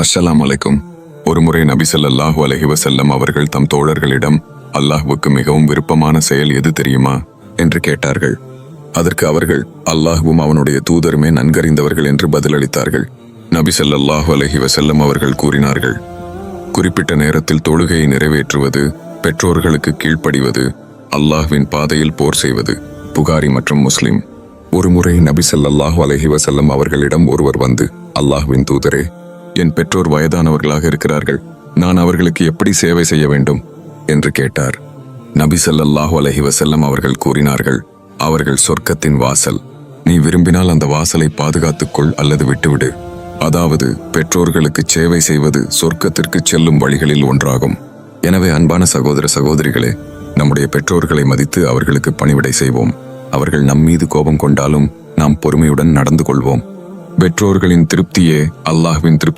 அஸ்ஸலாம் அலைக்கும். ஒருமுறை நபி ஸல்லல்லாஹு அலைஹி வஸல்லம் அவர்கள் தம் தோழர்களிடம் அல்லாஹ்வுக்கு மிகவும் விருப்பமான செயல் எது தெரியுமா? என்று கேட்டார்கள். அதற்கு அவர்கள் அல்லாஹுவும் அவனுடைய தூதருமே நன்கறிந்தவர்கள் என்று பதிலளித்தார்கள். நபி ஸல்லல்லாஹு அலஹி வசல்லம் அவர்கள் கூறினார்கள் குறிப்பிட்ட நேரத்தில் தொழுகையை நிறைவேற்றுவது பெற்றோர்களுக்கு கீழ்ப்படிவது அல்லாஹ்வின் பாதையில் போர் செய்வது புகாரி மற்றும் முஸ்லிம். ஒருமுறை நபி ஸல்லல்லாஹு அலஹி வசல்லம் அவர்களிடம் ஒருவர் வந்து அல்லாஹ்வின் தூதரே என் பெற்றோர் வயதானவர்களாக இருக்கிறார்கள். நான் அவர்களுக்கு எப்படி சேவை செய்ய வேண்டும்? என்று கேட்டார். நபி ஸல்லல்லாஹு அலஹி வசல்லம் அவர்கள் கூறினார்கள் அவர்கள் சொர்க்கத்தின் வாசல். நீ விரும்பினால் அந்த வாசலை பாதுகாத்துக்கொள் அல்லது விட்டுவிடு. அதாவது பெற்றோர்களுக்கு சேவை செய்வது சொர்க்கத்திற்கு செல்லும் வழிகளில் ஒன்றாகும். எனவே அன்பான சகோதர சகோதரிகளே நம்முடைய பெற்றோர்களை மதித்து அவர்களுக்கு பணிவிடை செய்வோம். அவர்கள் நம் மீது கோபம் கொண்டாலும் நாம் பொறுமையுடன் நடந்து கொள்வோம். பெற்றோர்களின் திருப்தியே அல்லாஹ்வின் திருப்தி